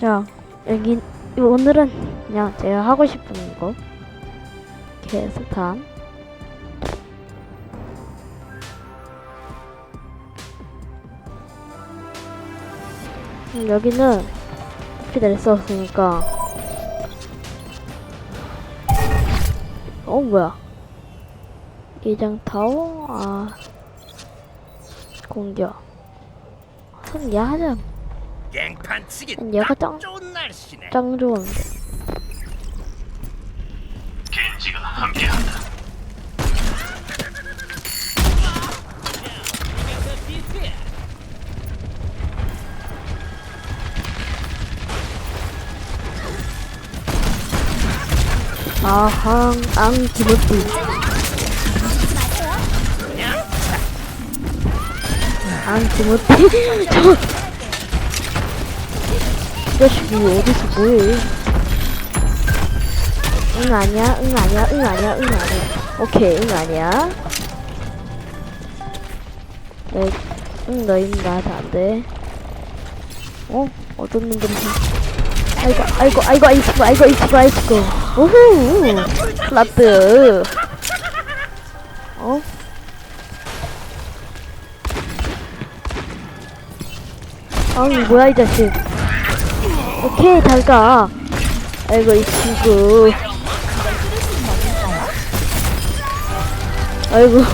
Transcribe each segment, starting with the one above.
자, 여기 오늘은 그냥 제가 하고 싶은 거. 게스탄. 음, 여기는 피드를 썼으니까. 어 뭐야? 이장 타워? 아 공격. 선 야하자 갱판 치기 얘가 딱 짱- 좋은 날씨네. 짱 좋은데 겐지가 함께한다. 아항 앙 기모띠 앙 기모띠 저 자식이 어디서 뭐해? 응 아니야 응 아니야 응 아니야 응 아니야. 오케이 응 아니야. 네, 응 너희는 나한테 안 돼. 어? 어떤 놈들이 아이고 아이고 아이고 아이스고 아이고 아이스고 아이스고. 우후 라트 어? 아우 뭐야 이 자식 오케이 잘가 아이고 이 친구 아이고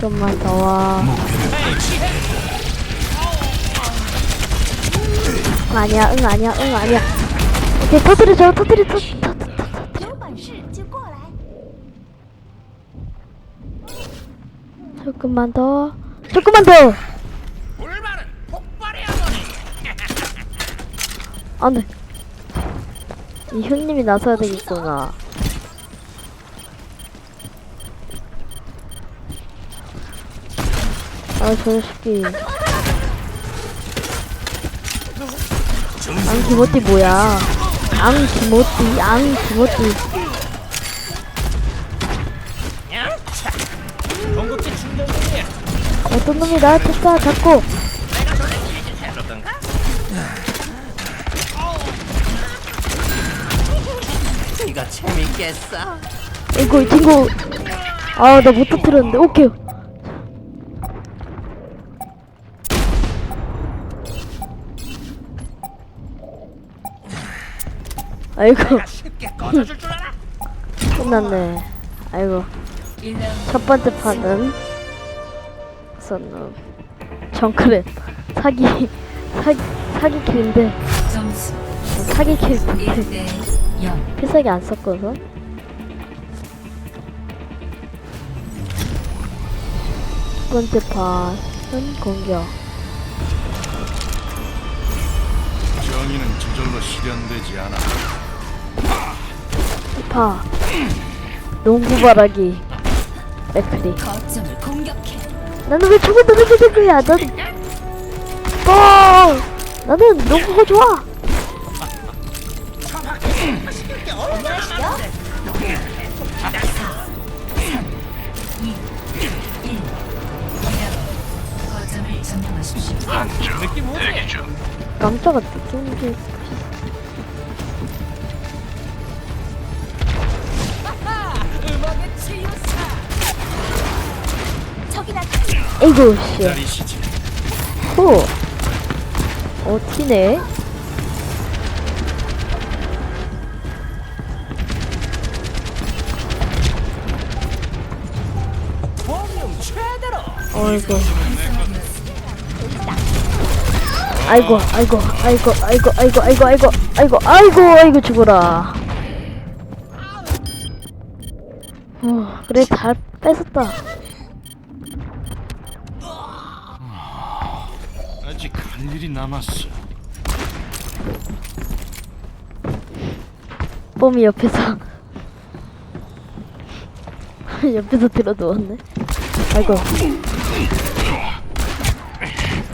좀만 더 와. 응 아니야, 응 아니야, 응 아니야. 오케이, 터뜨려, 터, 터, 터, 조금만 더, 조금만 더. 불발은 폭발해야만해. 안 돼. 이 형님이 나서야 되겠구나. 아, 저 새끼. 앙 기모띠 뭐야? 앙 기모띠, 앙 기모띠. 어떤 놈이 나한테 쏴, 자꾸. 이거 재밌겠어. 이거 이 친구. 아, 나 못 터뜨렸는데. 오케이. 아이고, 내가 쉽게 꺼져줄 줄 알아? 끝났네. 아이고. 첫 번째 판은 선놈 정크랩 사기 사기 사기 킬인데 점수 사기 킬인데 1대 0 필살기 안 썼거든. 첫 번째 판은 공격. 정의는 저절로 실현되지 않아. 파 농구 바라기 맥크리. 거점을 공격해 나는 왜 저거 누르게 거야? 난 뻥! 나는 농구가 좋아. 거점을 점령하십시오. 깜짝아 느끼는 에이구 씨. 후. 어 티네. 어이구. 아이고, 아이고, 아이고, 아이고, 아이고, 아이고, 아이고, 아이고, 아이고, 아이고 죽어라. 어, 그래 잘 뺏었다. 아직 할 일이 남았어. 뽐이 옆에서 옆에서 들어 누웠네. 아이고.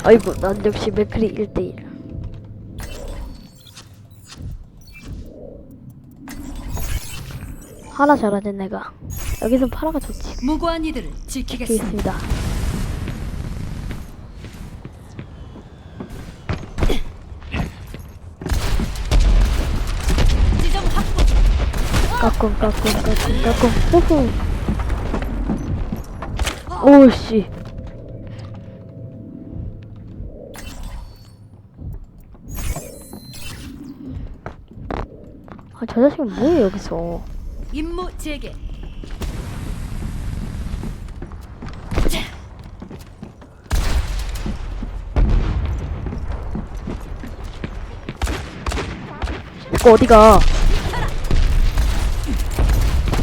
아이고, 난 역시 맥크리 1대1. 파라 잘하네 내가 여기선 파라가 좋지 무고한 이들을 지키겠습니다. 되겠습니다 까꿍 까꿍 까꿍 까꿍. 후후 오씨. 아 저 자식은 뭐해 여기서? 임무 재개. 어디가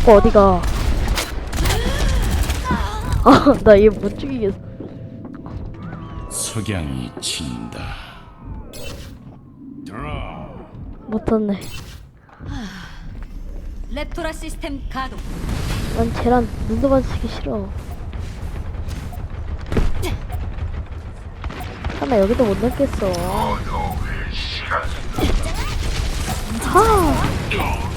이거 어디가 아 나 얘 못 죽이겠어 석양이 친다. 들어. 못했네 레토라 시스템 가동. 난 쟤랑 눈도 마주치기 싫어 하나 여기도 못 넣겠어 하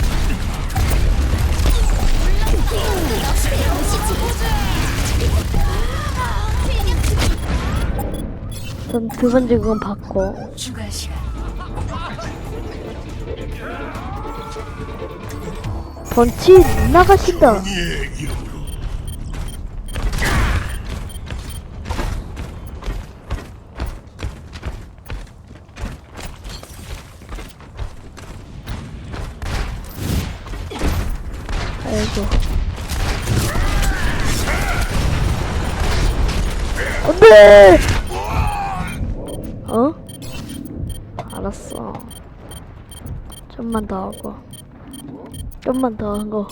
전 두번 죽은 받고. 추가 시간. 번치 나가신다. 아이고 안돼 어? 알았어. 좀만 더 하고. 좀만 더 하고.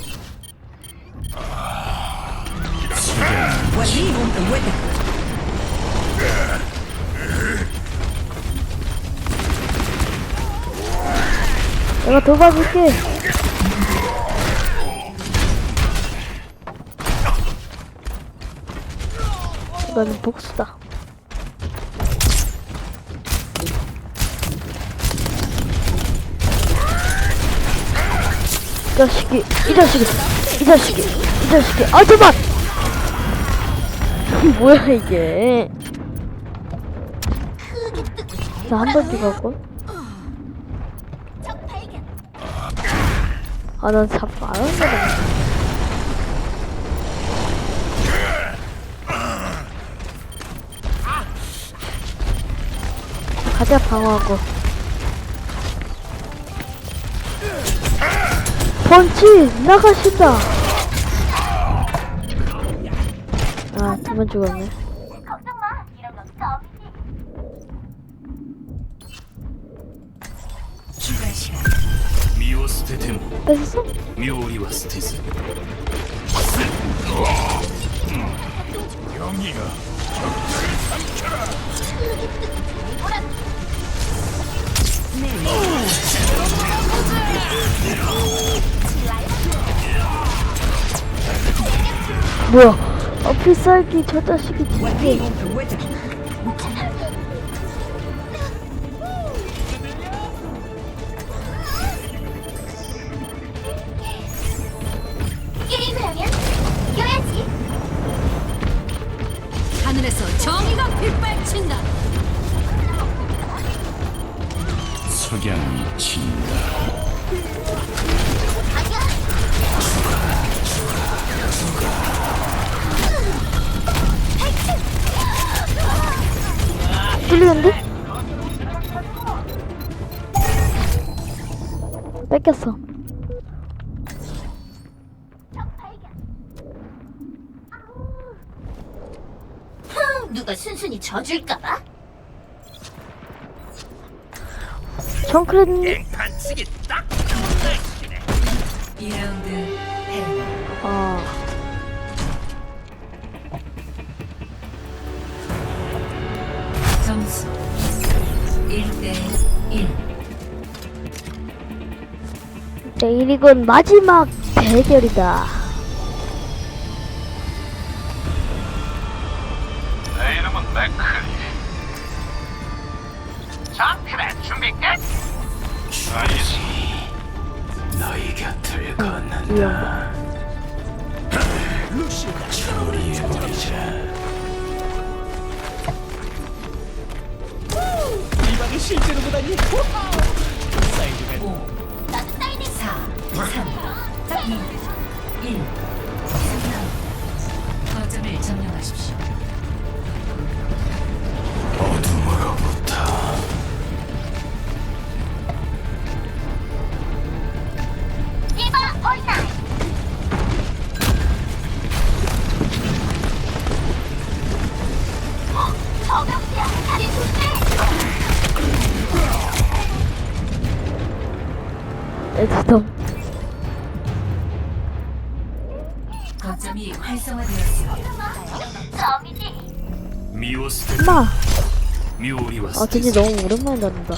내가 도와줄게 이거는 복수다. 이 자식이 이 자식이 이 자식이 이 자식이. 아 제발! 뭐야 이게? 나 한 번 죽었고? 적 발견. 아난 자꾸 안 하는 거다 가자 방어하고. 펀치 나가신다. 아 두 번 죽었네. 뺐어? 묘리와 스테즈 영이가 적들을 삼켜라 뭐야 어 필살기 저 자식이 진짜. 하늘에서 정의가 빗발친다. 석양이 친다. 뚫리는데? 뺏겼어 흥, 누가 순순히 져줄까봐? 정크랜 반칙이 딱 2라운드 패. 아 점수 1대 1. 내일이건 마지막 대결이다 곁을 걷는다. 이 형. 처리해버리자. 나도 사인해. 4, 3, 2, 1. 거점을 점령하십시오. 에드덤. 거점이 활성화되었습니다. 엄마. 아 스테즈 너무 오랜만에 듣는다.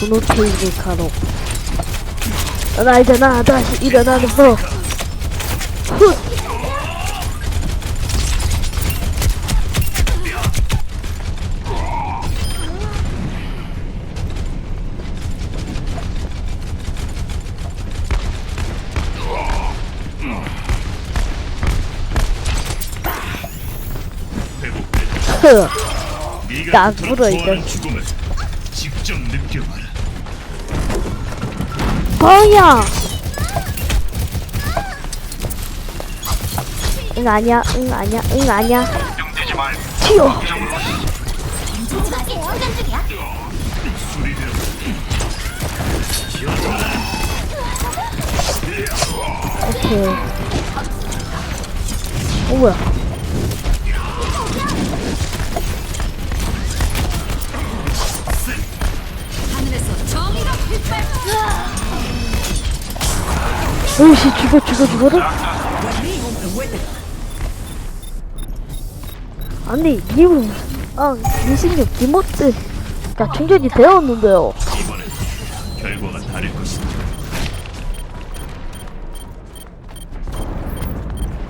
도노테이블 가로. 나 일어나 다시 일어나는 법. 나 물어, 이거. 직접 느껴봐라. 뭐야? 응 아니야, 응 아니야, 응 아니야. 튀어. 오케이. 어 뭐야? 오씨 죽어 죽어 죽어라. 아니 이거 아 미신님 김모찌 가 충전이 되었는데요. 이번엔 결과가 다를 것이다.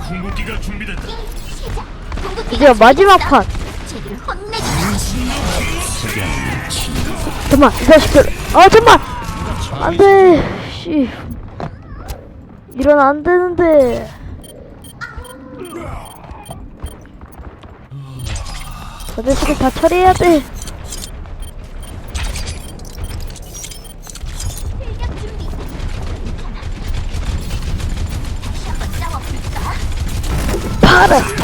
궁극기가 준비됐다. 이제 마지막 판. 잠만 이 자식들. 아 잠만. 안돼. 씨. 이런 안 되는데. 저 자식을 다 처리해야 돼. 파라.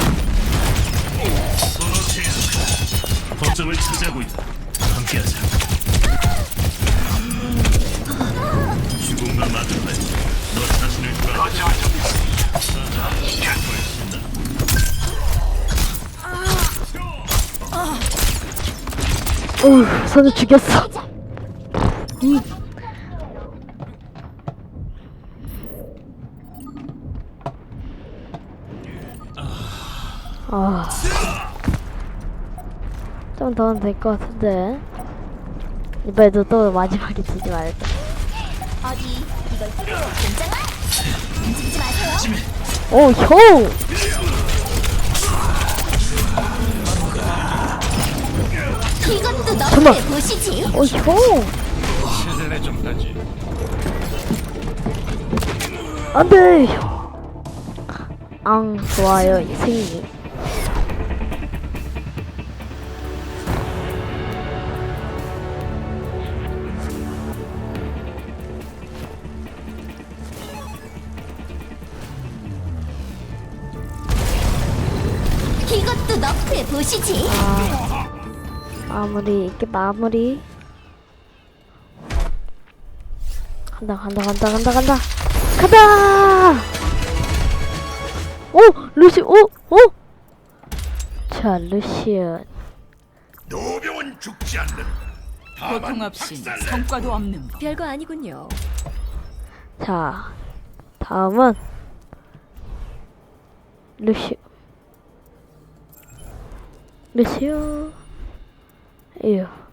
선우 죽였어. 음. 아. 좀 더 하면 될 것 같은데. 이번에도 또 마지막에 지지 말자. 어디 이걸 괜찮아? 움직이지 마세요. 오, 형! 이것도. 너의 보시지. 다지. 안 돼! 앙, 좋아요, 이 생님. 이것도 너의 보시지. 마무리, 이렇게 마무리. 간다, 간다, 간다, 간다, 간다. 가다! 오! 루시, 오! 오! 자, 루시언. 노병은 죽지 않는. 고통 없이 성과도 없는 법. 별거 아니군요. 자, 다음은 루시 루시오 이요